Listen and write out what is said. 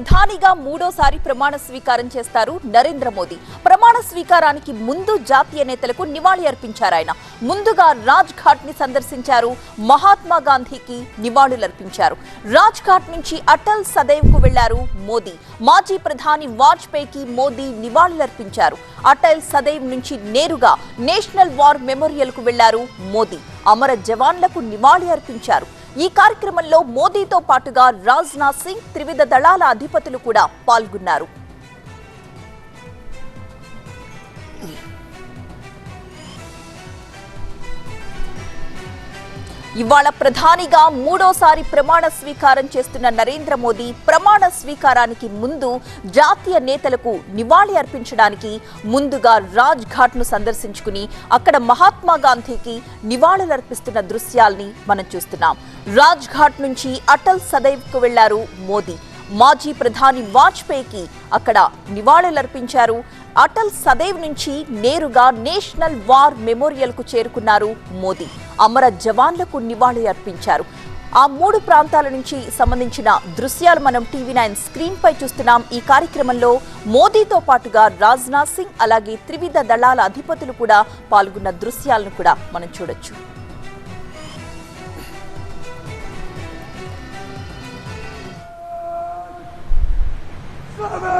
ప్రధానిగా మూడోసారి ప్రమాణ స్వీకారం చేస్తారు నరేంద్ర మోదీ. ప్రమాణ స్వీకారానికి ముందు జాతీయ నేతలకు నివాళి అర్పించారు ఆయన. ముందుగా రాజ్ ఘాట్ని సందర్శించారు. మహాత్మా గాంధీకి నివాళులర్పించారు. రాజ్ ఘాట్ నుంచి అటల్ సదైవ్కు వెళ్ళారు మోదీ. మాజీ ప్రధాని వాజ్పేయికి మోదీ నివాళులర్పించారు. అటల్ సదైవ్ నుంచి నేరుగా నేషనల్ వార్ మెమోరియల్కు వెళ్ళారు మోదీ. అమర జవాన్లకు నివాళి అర్పించారు ఈ కార్యక్రమంలో మోదీతో పాటుగా రాజ్నాథ్ సింగ్ త్రివిధ దళాల అధిపతులు కూడా పాల్గొన్నారు. ఇవాళ ప్రధానిగా మూడోసారి ప్రమాణ స్వీకారం చేస్తున్న నరేంద్ర మోదీ ప్రమాణ స్వీకారానికి ముందు జాతీయ నేతలకు నివాళి అర్పించడానికి ముందుగా రాజ్ను సందర్శించుకుని అక్కడ మహాత్మా గాంధీకి నివాళులర్పిస్తున్న దృశ్యాల్ని మనం చూస్తున్నాం. రాజ్ ఘాట్ నుంచి అటల్ సదైవ్కు వెళ్ళారు మోదీ. మాజీ ప్రధాని వాజ్పేయికి అక్కడ నివాళులర్పించారు. అటల్ సదైవ్ నుంచి నేరుగా నేషనల్ వార్ మెమోరియల్కు చేరుకున్నారు మోదీ. అమర జవాన్లకు నివాళి అర్పించారు. ఆ మూడు ప్రాంతాల నుంచి సంబంధించిన దృశ్యాలు మనం టీవీ నైన్ స్క్రీన్ పై చూస్తున్నాం. ఈ కార్యక్రమంలో మోదీతో పాటుగా రాజ్నాథ్ సింగ్ అలాగే త్రివిధ దళాల అధిపతులు కూడా పాల్గొన్న దృశ్యాలను కూడా మనం చూడొచ్చు. Father!